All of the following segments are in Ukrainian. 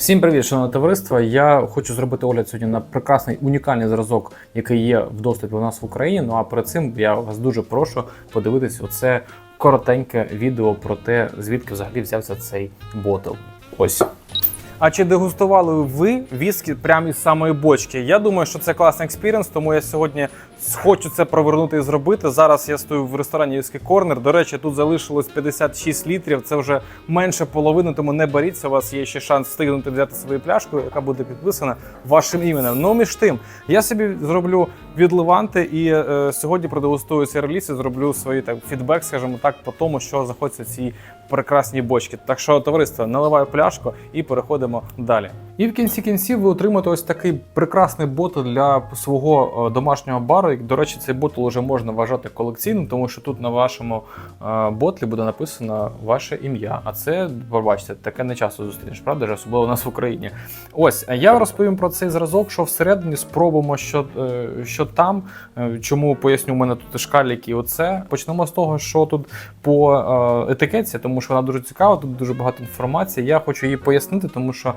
Всім привіт, шановне товариство. Я хочу зробити огляд сьогодні на прекрасний унікальний зразок, який є в доступі у нас в Україні. Ну а перед цим я вас дуже прошу подивитись оце коротеньке відео про те, звідки взагалі взявся цей ботл. Ось. А чи дегустували ви віскі прямо із самої бочки? Я думаю, що це класний експірієнс, тому я сьогодні хочу це провернути і зробити. Зараз я стою в ресторані Віскі Корнер. До речі, тут залишилось 56 літрів. Це вже менше половини, тому не боріться. У вас є ще шанс встигнути взяти свою пляшку, яка буде підписана вашим іменем. Ну між тим, я собі зроблю відливанти і е, сьогодні продегустую цей реліз і зроблю свій так фідбек, скажімо так, по тому, що знаходиться в цій прекрасній бочки. Так що, товариство, наливаю пляшку і переходимо далі. І в кінці кінців ви отримаєте ось такий прекрасний ботл для свого е, домашнього бару. До речі, цей ботл вже можна вважати колекційним, тому що тут на вашому е, ботлі буде написано ваше ім'я. А це, побачите, таке не часто зустрінеш, правда ж, особливо у нас в Україні. Ось я розповім про цей зразок, що всередині спробуємо, що, е, що там, чому поясню, у мене тут шкаліки. Оце почнемо з того, що тут по етикетці, тому що вона дуже цікава, тут дуже багато інформації. Я хочу її пояснити, тому що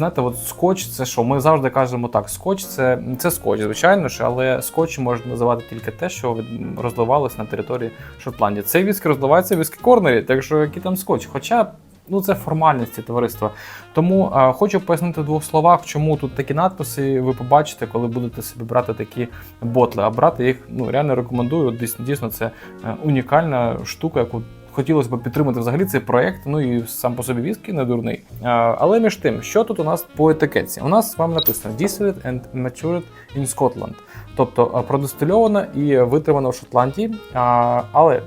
знаєте, от скотч це що? Ми завжди кажемо так: скотч це, це скотч, звичайно ж, але скотч можна називати тільки те, що розливалось на території Шотландії. Цей віскі розливається віскі корнері, так що який там скотч. Хоча. Ну, це формальності товариства. Тому е, хочу пояснити в двох словах, чому тут такі надписи ви побачите, коли будете собі брати такі ботли. А брати їх ну реально рекомендую. Дійсно, дійсно це е, унікальна штука, яку хотілося б підтримати взагалі цей проект. Ну і сам по собі віскі не дурний. Але між тим, що тут у нас по етикетці? У нас вам написано Distilled and matured in Scotland. Тобто е, продистильовано і витримано в Шотландії. Але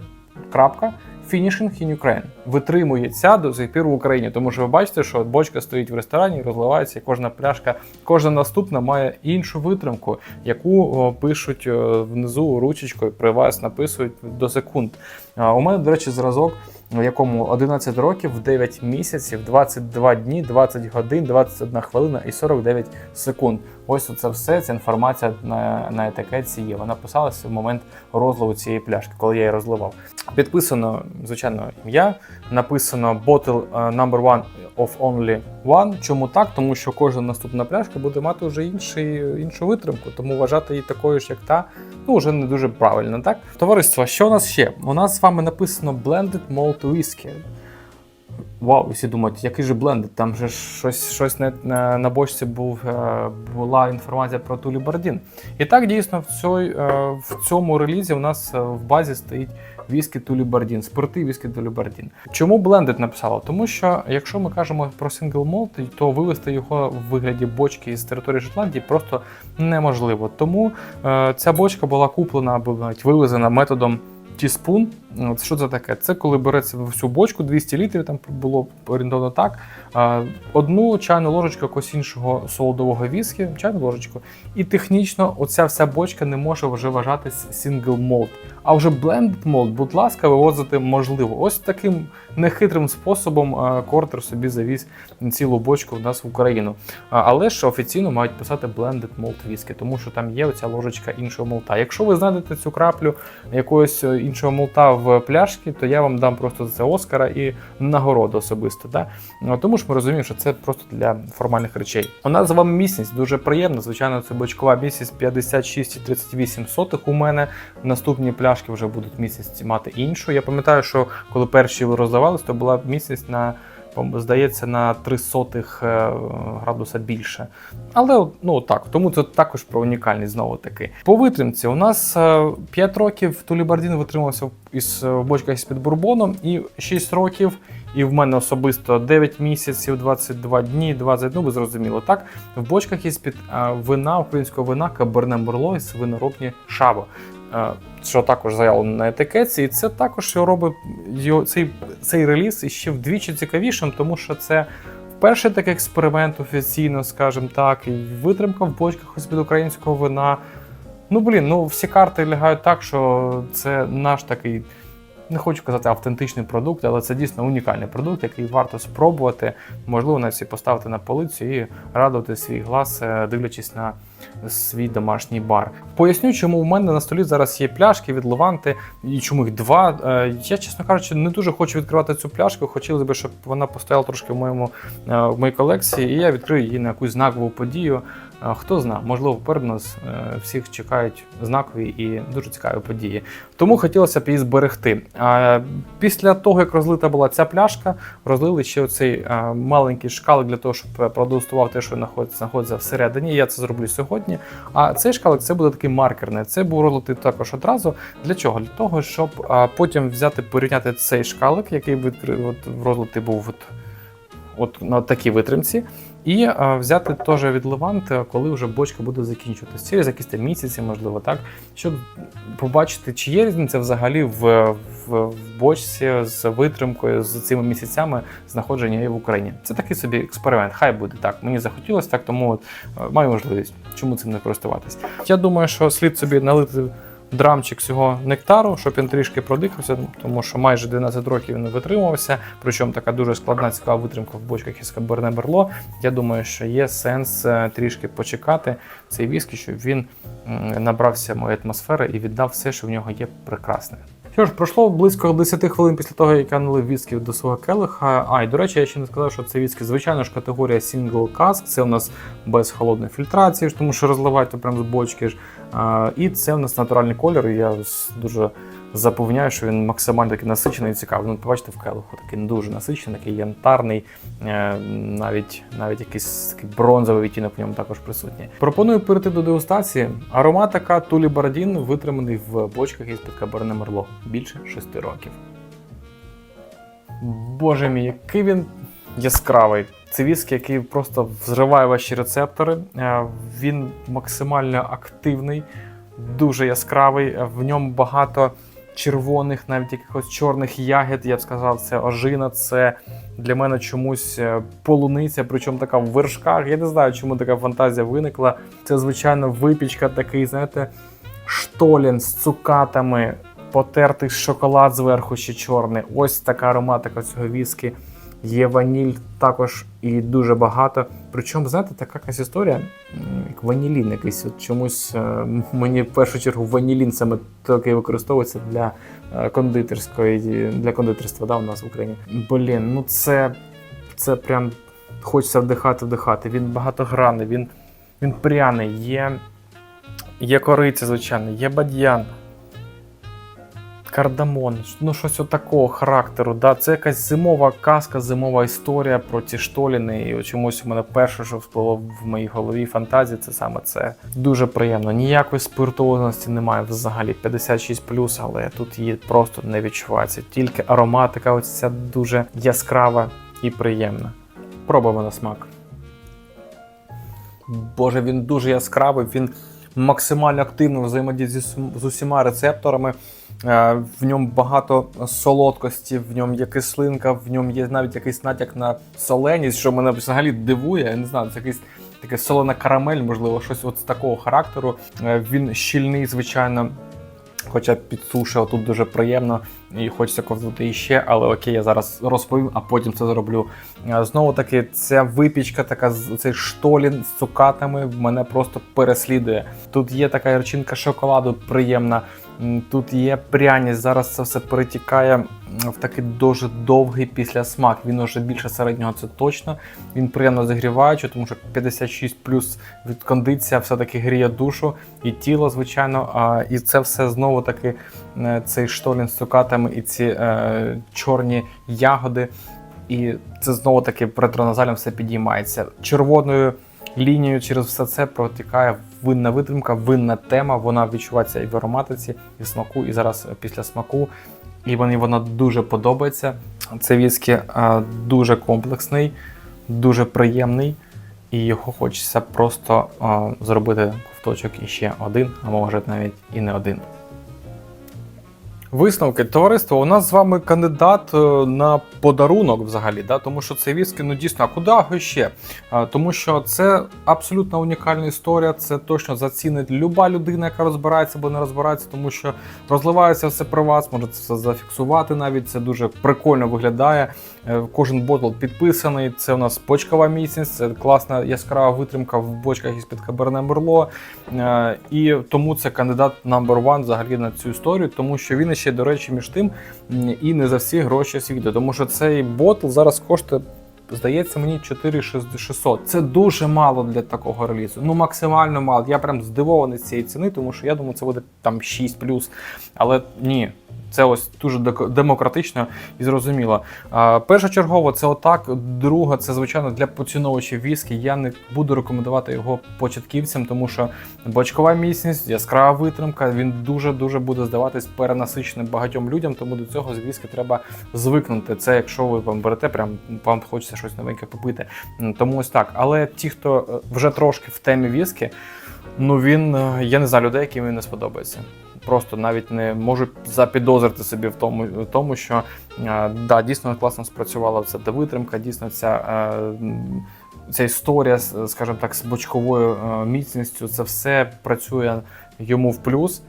крапка. Finishing in Ukraine витримується до сих пір в Україні, тому що ви бачите, що бочка стоїть в ресторані, розливається, і кожна пляшка, кожна наступна має іншу витримку, яку пишуть внизу ручечкою, при вас написують до секунд. У мене, до речі, зразок, в якому 11 років, 9 місяців, 22 дні, 20 годин, 21 хвилина і 49 секунд. Ось це все. Ця інформація на, на етикетці є. Вона писалася в момент розливу цієї пляшки, коли я її розливав. Підписано, звичайно, ім'я. Написано bottle е, number one of only one. Чому так? Тому що кожна наступна пляшка буде мати вже інший, іншу витримку, тому вважати її такою ж, як та, ну вже не дуже правильно, так? Товариство, що у нас ще? У нас з вами написано Blended Malt Whisky. Вау, всі думають, який же блендед? Там же щось, щось на, на, на бочці був, е, була інформація про Тулі Бардін. І так дійсно в, цій, е, в цьому релізі у нас е, в базі стоїть віскі Тулі Бардін, спирти віскі Тулі Бардін. Чому блендед написало? Тому що якщо ми кажемо про сингл молт, то вивести його в вигляді бочки з території Шотландії просто неможливо. Тому ця бочка була куплена або навіть вивезена методом. Тіспун, От що це таке? Це коли береться всю бочку, 200 літрів, там було орієнтовно так. Одну чайну ложечку якогось іншого солодового віскі, чайну ложечку. І технічно оця вся бочка не може вже вважатись сингл молд. А вже blended молд, будь ласка, вивозити можливо. Ось таким нехитрим способом Кортер собі завіз цілу бочку в нас в Україну. Але ж офіційно мають писати blended malt whisky, тому що там є оця ложечка іншого молта. Якщо ви знайдете цю краплю якогось е, іншого молта в пляшки, то я вам дам просто за це Оскара і нагороду особисто. Да? Ну, Тому ж ми розуміємо, що це просто для формальних речей. У нас з вами міцність дуже приємна. Звичайно, це бочкова міцність 56,38 сотих у мене. Наступні пляшки вже будуть міцність мати іншу. Я пам'ятаю, що коли перші роздавались, то була міцність на. Здається, на 3 сотих е, градуса більше. Але ну так, тому це також про унікальність знову таки. По витримці у нас е, 5 років Тулібардін витримався із е, в бочках з-під бурбоном, і 6 років, і в мене особисто 9 місяців, 22 дні, 20, ну ви зрозуміли, так? В бочках із під е, вина, українського вина Каберне Мерло із виноробні Шаба. Е, Що також заявлено на етикетці, і це також робить його, цей, цей реліз іще вдвічі цікавішим, тому що це перший такий експеримент офіційно, скажімо так, і витримка в бочках ось під українського вина. Ну блін, ну всі карти лягають так, що це наш такий, не хочу казати автентичний продукт, але це дійсно унікальний продукт, який варто спробувати. Можливо, навіть і поставити на полицю і радувати свій глаз, е, дивлячись на свій домашній бар. Поясню, чому в мене на столі зараз є пляшки від Леванти, і чому їх два. Е, Я, чесно кажучи, не дуже хочу відкривати цю пляшку. Хотілося б, щоб вона постояла трошки в моєму е, в моїй колекції, і я відкрию її на якусь знакову подію. Хто знає, можливо, попереду нас е, всіх чекають знакові і дуже цікаві події. Тому хотілося б її зберегти. Після того, як розлита була ця пляшка, розлили ще оцей е, маленький шкалик для того, щоб продегустував те, що знаходиться, всередині. Я це зроблю сьогодні. А цей шкалик це буде такий маркерний. Це був розлитий також одразу. Для чого? Для того, щоб потім взяти порівняти цей шкалик, який відкри- от, розлитий був от, от на такій витримці. І а, взяти теж від Леванти, коли вже бочка буде закінчуватися. Через якісь там місяці, можливо, так, щоб побачити, чи є різниця взагалі в, в, в бочці з витримкою з цими місяцями знаходження її в Україні. Це такий собі експеримент. Хай буде так. Мені захотілося так, тому от, е, маю можливість. Чому цим не користуватись? Я думаю, що слід собі налити драмчик цього нектару, щоб він трішки продихався, тому що майже 12 років він витримувався. Причому така дуже складна цікава витримка в бочках із Каберне Берло. Я думаю, що є сенс е, трішки почекати цей віскі, щоб він набрався моєї атмосфери і віддав все, що в нього є прекрасне. Що ж, пройшло близько 10 хвилин після того, як я налив віскі до свого келиха. А, і до речі, я ще не сказав, що це віскі, звичайно ж, категорія Single Cask. Це у нас без холодної фільтрації, тому що розливати прямо з бочки ж. І це у нас натуральний колір. Я дуже запевняю, що він максимально такий насичений і цікавий. Ну, побачите, в келиху такий дуже насичений, такий янтарний, е, навіть, навіть якийсь такий бронзовий відтінок в ньому також присутній. Пропоную перейти до дегустації. Аромат така Тулі Бардін витриманий в бочках із під Каберне Мерло більше 6 років. Боже мій, який він яскравий. Це віскі, який просто взриває ваші рецептори. Е, Він максимально активний, дуже яскравий. Е, В ньому багато червоних, навіть якихось чорних ягід. Я б сказав, це ожина, це для мене чомусь е, полуниця, причому така в вершках. Я не знаю, чому така фантазія виникла. Це, звичайно, випічка такий, знаєте, штолін з цукатами, потертий шоколад зверху ще чорний. Ось така ароматика цього віскі. Є ваніль також і дуже багато. Причому, знаєте, така якась історія, як ванілін якийсь. От чомусь е, мені в першу чергу ванілін саме такий використовується для е, кондитерської, для кондитерства да, у нас в Україні. Блін, ну це, це прям хочеться вдихати, вдихати. Він багатогранний, він, він пряний, є, є кориця, звичайно, є бадьян кардамон, ну щось такого характеру. Да? Це якась зимова казка, зимова історія про ці штоліни. І чомусь у мене перше, що вплило в моїй голові фантазії, це саме це. Дуже приємно. Ніякої спиртуозності немає взагалі 56 але тут її просто не відчувається. Тільки ароматика, ось ця дуже яскрава і приємна. Пробуємо на смак. Боже, він дуже яскравий, він максимально активно взаємодіє з усіма рецепторами. Е, В ньому багато солодкості, в ньому є кислинка, в ньому є навіть якийсь натяк на соленість, що мене взагалі дивує. Я не знаю, це якийсь таке солена карамель, можливо, щось от з такого характеру. Е, Він щільний, звичайно. Хоча підсушив тут дуже приємно і хочеться ковзнути іще, але окей, я зараз розповім, а потім це зроблю. Е, Знову таки, ця випічка, така цей штолін з цукатами мене просто переслідує. Тут є така ярчинка шоколаду приємна, тут є пряність. Зараз це все перетікає в такий дуже довгий післясмак. Він уже більше середнього, це точно. Він приємно загріваючий, тому що 56 плюс від кондиція все-таки гріє душу і тіло, звичайно. І це все знову таки е, цей штолін з цукатами і ці е, чорні ягоди. І це знову таки ретроназалем все підіймається. Червоною лінією через все це протікає винна витримка, винна тема. Вона відчувається і в ароматиці, і в смаку, і зараз після смаку. І мені вона дуже подобається. Це віскі е, дуже комплексний, дуже приємний, і його хочеться просто е, зробити ковточок іще один, а може навіть і не один. Висновки товариство. У нас з вами кандидат е, на подарунок взагалі, да? тому що це віскі, ну дійсно, а куди ще? Тому що це абсолютно унікальна історія. Це точно зацінить люба людина, яка розбирається або не розбирається, тому що розливається все при вас, може це все зафіксувати навіть. Це дуже прикольно виглядає. Е, Кожен ботл підписаний. Це у нас бочкова міцність, це класна яскрава витримка в бочках із під Каберне Мерло. Е, І тому це кандидат number one взагалі на цю історію, тому що він ще, до речі, між тим і не за всі гроші світу. Тому що цей ботл зараз коштує. Здається, мені 4600. Це дуже мало для такого релізу. Ну максимально мало. Я прям здивований цієї ціни, тому що я думаю, це буде там 6 плюс. Але ні, це ось дуже демократично і зрозуміло. Першочергово це отак. Друга, це звичайно для поціновувачів віскі. Я не буду рекомендувати його початківцям, тому що бочкова міцність, яскрава витримка. Він дуже дуже буде здаватись перенасиченим багатьом людям. Тому до цього з віскі треба звикнути. Це якщо ви вам берете, прям вам хочеться щось новеньке попити. Тому ось так. Але ті, хто е, вже трошки в темі віскі, ну він е, я не знаю людей, яким він не сподобається. Просто навіть не можу запідозрити собі в тому, в тому що е, да, дійсно класно спрацювала ця витримка, дійсно ця. е, Ця історія, скажімо так, з бочковою е, міцністю, це все працює йому в плюс.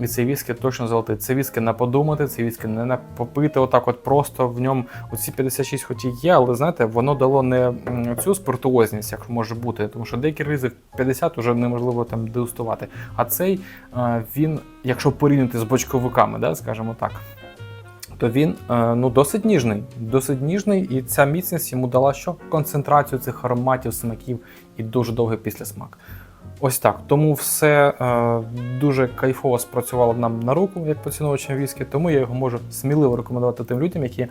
І цей віскі точно золотий. Це віскі на подумати, це віскі не попити. Отак, от просто в ньому оці 56 хоч і є, але знаєте, воно дало не цю спиртуозність, як може бути, тому що деякі ризик 50 вже неможливо там дегустувати. А цей е, він, якщо порівняти з бочковиками, да, скажімо так. То він е, ну досить ніжний, досить ніжний, і ця міцність йому дала що? Концентрацію цих ароматів, смаків і дуже довгий післясмак. Ось так. Тому все е, дуже кайфово спрацювало нам на руку, як поціновувачем віскі, тому я його можу сміливо рекомендувати тим людям, які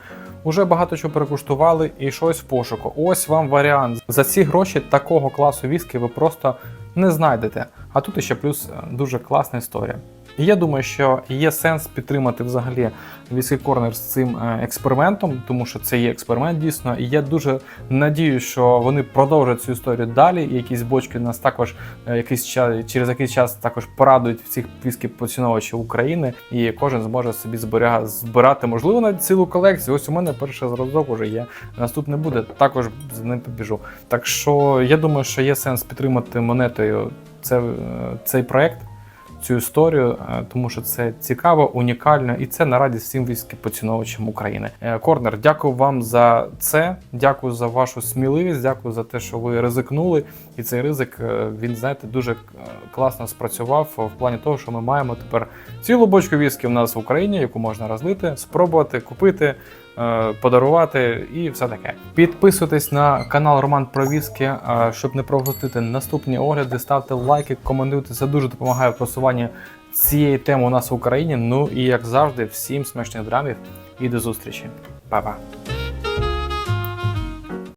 вже багато чого перекуштували і щось в пошуку. Ось вам варіант. За ці гроші такого класу віскі ви просто не знайдете. А тут ще плюс е, дуже класна історія. І я думаю, що є сенс підтримати взагалі Віскі Корнер з цим е, експериментом, тому що це є експеримент дійсно. І я дуже надію, що вони продовжать цю історію далі. І якісь бочки нас також е, якийсь час через якийсь час також порадують всіх віскі поціновувачів України, і кожен зможе собі зберіга- збирати, можливо, навіть цілу колекцію. Ось у мене перший зразок уже є. Наступний буде, також з ним побіжу. Так що я думаю, що є сенс підтримати монетою це, е, цей проект цю історію, е, тому що це цікаво, унікально, і це на радість всім військи поціновувачам України. Е, Корнер, дякую вам за це. Дякую за вашу сміливість. Дякую за те, що ви ризикнули. І цей ризик е, він знаєте дуже класно спрацював в плані того, що ми маємо тепер цілу бочку віскі в нас в Україні, яку можна розлити, спробувати, купити. Е, Подарувати і все таке. Підписуйтесь на канал Роман Провіски, е, щоб не пропустити наступні огляди. Ставте лайки, коментуйте. Це дуже допомагає в просуванні цієї теми у нас в Україні. Ну і як завжди, всім смачних драмів і до зустрічі. Па-па!